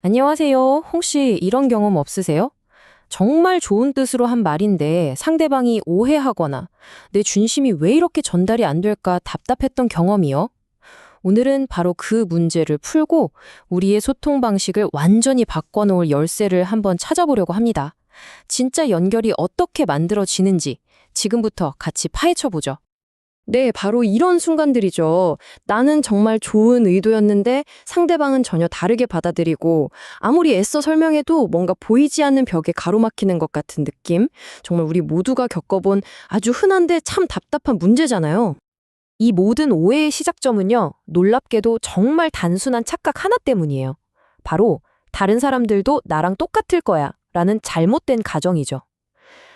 안녕하세요. 혹시 이런 경험 없으세요? 정말 좋은 뜻으로 한 말인데 상대방이 오해하거나 내 중심이 왜 이렇게 전달이 안 될까 답답했던 경험이요. 오늘은 바로 그 문제를 풀고 우리의 소통 방식을 완전히 바꿔놓을 열쇠를 한번 찾아보려고 합니다. 진짜 연결이 어떻게 만들어지는지 지금부터 같이 파헤쳐 보죠. 네, 바로 이런 순간들이죠. 나는 정말 좋은 의도였는데 상대방은 전혀 다르게 받아들이고 아무리 애써 설명해도 뭔가 보이지 않는 벽에 가로막히는 것 같은 느낌. 정말 우리 모두가 겪어본 아주 흔한데 참 답답한 문제잖아요. 이 모든 오해의 시작점은요, 놀랍게도 정말 단순한 착각 하나 때문이에요. 바로 다른 사람들도 나랑 똑같을 거야 라는 잘못된 가정이죠.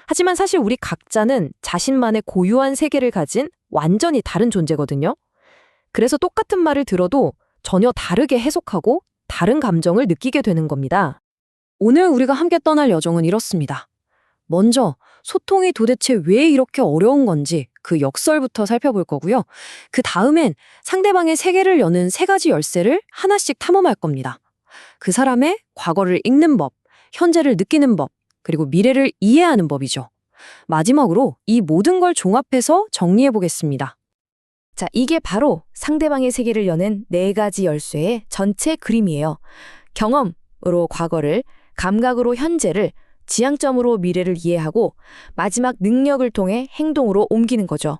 하지만 사실 우리 각자는 자신만의 고유한 세계를 가진 완전히 다른 존재거든요. 그래서 똑같은 말을 들어도 전혀 다르게 해석하고 다른 감정을 느끼게 되는 겁니다. 오늘 우리가 함께 떠날 여정은 이렇습니다. 먼저 소통이 도대체 왜 이렇게 어려운 건지 그 역설부터 살펴볼 거고요. 그 다음엔 상대방의 세계를 여는 세 가지 열쇠를 하나씩 탐험할 겁니다. 그 사람의 과거를 읽는 법, 현재를 느끼는 법, 그리고 미래를 이해하는 법이죠. 마지막으로 이 모든 걸 종합해서 정리해 보겠습니다. 자, 이게 바로 상대방의 세계를 여는 네 가지 열쇠의 전체 그림이에요. 경험으로 과거를, 감각으로 현재를, 지향점으로 미래를 이해하고 마지막 능력을 통해 행동으로 옮기는 거죠.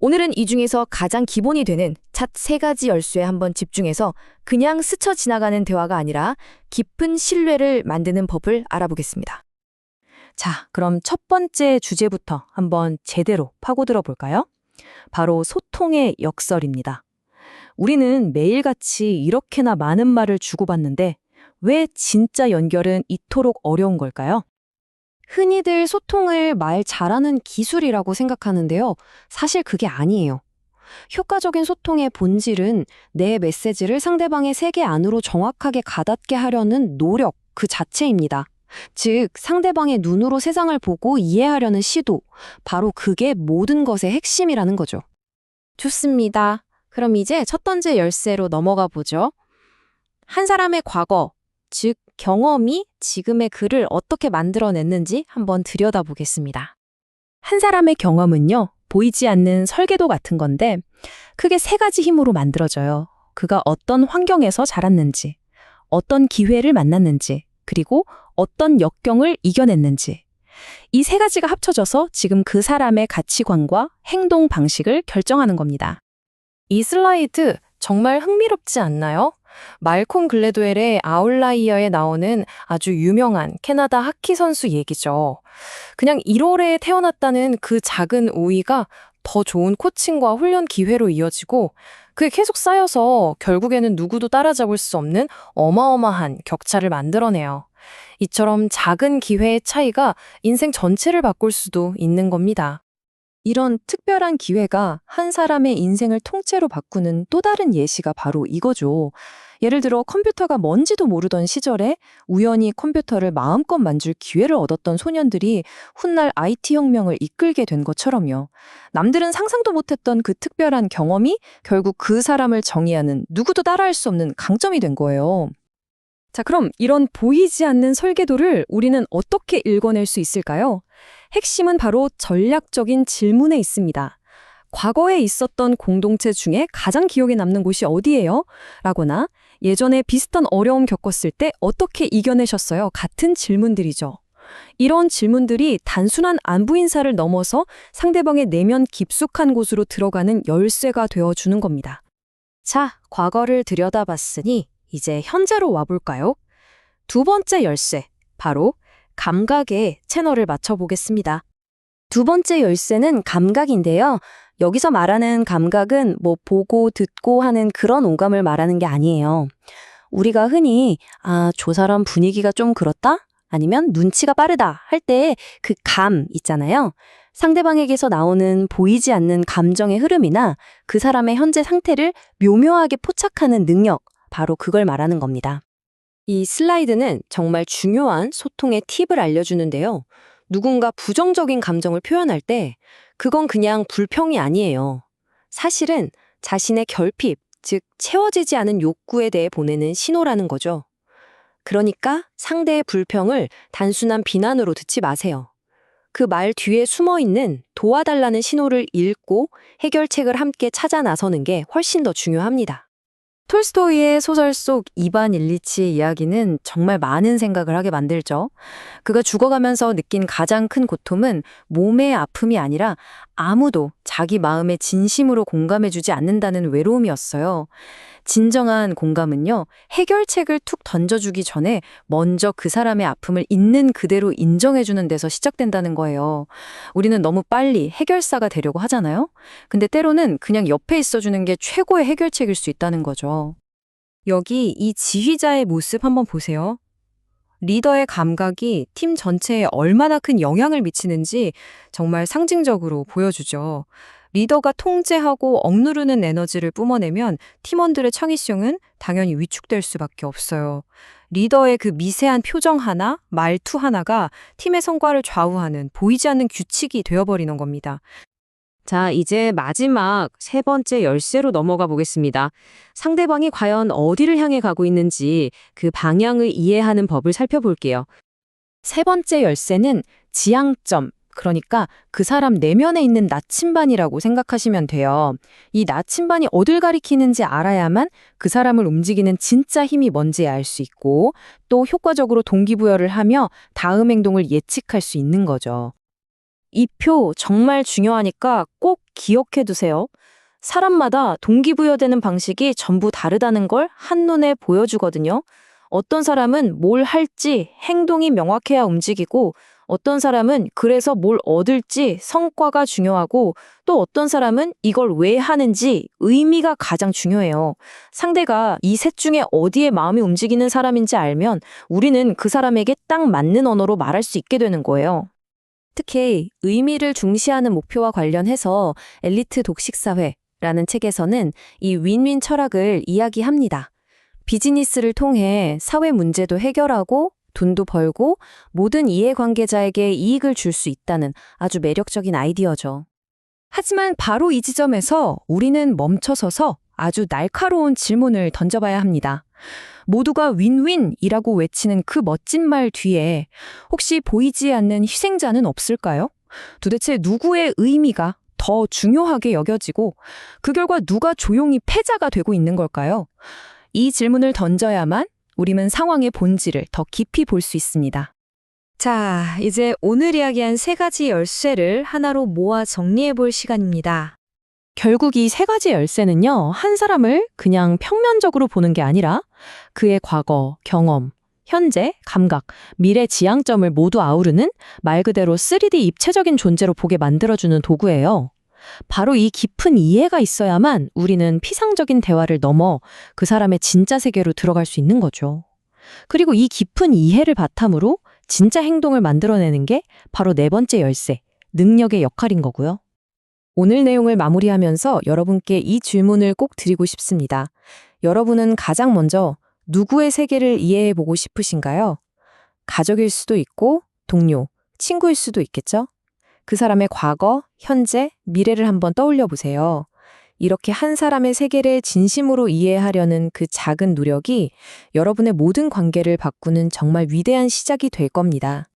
오늘은 이 중에서 가장 기본이 되는 찻세 가지 열쇠에 한번 집중해서 그냥 스쳐 지나가는 대화가 아니라 깊은 신뢰를 만드는 법을 알아보겠습니다. 자, 그럼 첫 번째 주제부터 한번 제대로 파고들어 볼까요? 바로 소통의 역설입니다. 우리는 매일같이 이렇게나 많은 말을 주고받는데 왜 진짜 연결은 이토록 어려운 걸까요? 흔히들 소통을 말 잘하는 기술이라고 생각하는데요. 사실 그게 아니에요. 효과적인 소통의 본질은 내 메시지를 상대방의 세계 안으로 정확하게 가닿게 하려는 노력 그 자체입니다. 즉, 상대방의 눈으로 세상을 보고 이해하려는 시도. 바로 그게 모든 것의 핵심이라는 거죠. 좋습니다. 그럼 이제 첫 번째 열쇠로 넘어가 보죠. 한 사람의 과거, 즉, 경험이 지금의 그를 어떻게 만들어냈는지 한번 들여다보겠습니다. 한 사람의 경험은요, 보이지 않는 설계도 같은 건데, 크게 세 가지 힘으로 만들어져요. 그가 어떤 환경에서 자랐는지, 어떤 기회를 만났는지, 그리고 어떤 역경을 이겨냈는지. 이 세 가지가 합쳐져서 지금 그 사람의 가치관과 행동 방식을 결정하는 겁니다. 이 슬라이드 정말 흥미롭지 않나요? 말콤 글래드웰의 아웃라이어에 나오는 아주 유명한 캐나다 하키 선수 얘기죠. 그냥 1월에 태어났다는 그 작은 오이가 더 좋은 코칭과 훈련 기회로 이어지고 그게 계속 쌓여서 결국에는 누구도 따라잡을 수 없는 어마어마한 격차를 만들어내요. 이처럼 작은 기회의 차이가 인생 전체를 바꿀 수도 있는 겁니다. 이런 특별한 기회가 한 사람의 인생을 통째로 바꾸는 또 다른 예시가 바로 이거죠. 예를 들어 컴퓨터가 뭔지도 모르던 시절에 우연히 컴퓨터를 마음껏 만질 기회를 얻었던 소년들이 훗날 IT 혁명을 이끌게 된 것처럼요. 남들은 상상도 못했던 그 특별한 경험이 결국 그 사람을 정의하는 누구도 따라할 수 없는 강점이 된 거예요. 자, 그럼 이런 보이지 않는 설계도를 우리는 어떻게 읽어낼 수 있을까요? 핵심은 바로 전략적인 질문에 있습니다. 과거에 있었던 공동체 중에 가장 기억에 남는 곳이 어디예요? 라거나 예전에 비슷한 어려움 겪었을 때 어떻게 이겨내셨어요? 같은 질문들이죠. 이런 질문들이 단순한 안부 인사를 넘어서 상대방의 내면 깊숙한 곳으로 들어가는 열쇠가 되어주는 겁니다. 자, 과거를 들여다봤으니 이제 현재로 와볼까요? 두 번째 열쇠, 바로 감각의 채널을 맞춰보겠습니다. 두 번째 열쇠는 감각인데요. 여기서 말하는 감각은 뭐 보고 듣고 하는 그런 오감을 말하는 게 아니에요. 우리가 흔히 아, 저 사람 분위기가 좀 그렇다? 아니면 눈치가 빠르다 할 때 그 감 있잖아요. 상대방에게서 나오는 보이지 않는 감정의 흐름이나 그 사람의 현재 상태를 묘묘하게 포착하는 능력, 바로 그걸 말하는 겁니다. 이 슬라이드는 정말 중요한 소통의 팁을 알려주는데요. 누군가 부정적인 감정을 표현할 때 그건 그냥 불평이 아니에요. 사실은 자신의 결핍, 즉 채워지지 않은 욕구에 대해 보내는 신호라는 거죠. 그러니까 상대의 불평을 단순한 비난으로 듣지 마세요. 그 말 뒤에 숨어 있는 도와달라는 신호를 읽고 해결책을 함께 찾아 나서는 게 훨씬 더 중요합니다. 톨스토이의 소설 속 이반 일리치의 이야기는 정말 많은 생각을 하게 만들죠. 그가 죽어가면서 느낀 가장 큰 고통은 몸의 아픔이 아니라 아무도 자기 마음에 진심으로 공감해주지 않는다는 외로움이었어요. 진정한 공감은요, 해결책을 툭 던져주기 전에 먼저 그 사람의 아픔을 있는 그대로 인정해주는 데서 시작된다는 거예요. 우리는 너무 빨리 해결사가 되려고 하잖아요? 근데 때로는 그냥 옆에 있어주는 게 최고의 해결책일 수 있다는 거죠. 여기 이 지휘자의 모습 한번 보세요. 리더의 감각이 팀 전체에 얼마나 큰 영향을 미치는지 정말 상징적으로 보여주죠. 리더가 통제하고 억누르는 에너지를 뿜어내면 팀원들의 창의성은 당연히 위축될 수밖에 없어요. 리더의 그 미세한 표정 하나, 말투 하나가 팀의 성과를 좌우하는 보이지 않는 규칙이 되어버리는 겁니다. 자, 이제 마지막 세 번째 열쇠로 넘어가 보겠습니다. 상대방이 과연 어디를 향해 가고 있는지 그 방향을 이해하는 법을 살펴볼게요. 세 번째 열쇠는 지향점, 그러니까 그 사람 내면에 있는 나침반이라고 생각하시면 돼요. 이 나침반이 어딜 가리키는지 알아야만 그 사람을 움직이는 진짜 힘이 뭔지 알 수 있고 또 효과적으로 동기부여를 하며 다음 행동을 예측할 수 있는 거죠. 이 표 정말 중요하니까 꼭 기억해 두세요. 사람마다 동기부여되는 방식이 전부 다르다는 걸 한눈에 보여주거든요. 어떤 사람은 뭘 할지 행동이 명확해야 움직이고 어떤 사람은 그래서 뭘 얻을지 성과가 중요하고 또 어떤 사람은 이걸 왜 하는지 의미가 가장 중요해요. 상대가 이 셋 중에 어디에 마음이 움직이는 사람인지 알면 우리는 그 사람에게 딱 맞는 언어로 말할 수 있게 되는 거예요. 특히 의미를 중시하는 목표와 관련해서 엘리트 독식사회라는 책에서는 이 윈윈 철학을 이야기합니다. 비즈니스를 통해 사회 문제도 해결하고 돈도 벌고 모든 이해관계자에게 이익을 줄 수 있다는 아주 매력적인 아이디어죠. 하지만 바로 이 지점에서 우리는 멈춰서서 아주 날카로운 질문을 던져봐야 합니다. 모두가 윈윈이라고 외치는 그 멋진 말 뒤에 혹시 보이지 않는 희생자는 없을까요? 도대체 누구의 의미가 더 중요하게 여겨지고 그 결과 누가 조용히 패자가 되고 있는 걸까요? 이 질문을 던져야만 우리는 상황의 본질을 더 깊이 볼 수 있습니다. 자, 이제 오늘 이야기한 세 가지 열쇠를 하나로 모아 정리해 볼 시간입니다. 결국 이 세 가지 열쇠는요, 한 사람을 그냥 평면적으로 보는 게 아니라 그의 과거, 경험, 현재, 감각, 미래 지향점을 모두 아우르는 말 그대로 3D 입체적인 존재로 보게 만들어주는 도구예요. 바로 이 깊은 이해가 있어야만 우리는 피상적인 대화를 넘어 그 사람의 진짜 세계로 들어갈 수 있는 거죠. 그리고 이 깊은 이해를 바탕으로 진짜 행동을 만들어내는 게 바로 네 번째 열쇠, 능력의 역할인 거고요. 오늘 내용을 마무리하면서 여러분께 이 질문을 꼭 드리고 싶습니다. 여러분은 가장 먼저 누구의 세계를 이해해 보고 싶으신가요? 가족일 수도 있고, 동료, 친구일 수도 있겠죠? 그 사람의 과거, 현재, 미래를 한번 떠올려 보세요. 이렇게 한 사람의 세계를 진심으로 이해하려는 그 작은 노력이 여러분의 모든 관계를 바꾸는 정말 위대한 시작이 될 겁니다.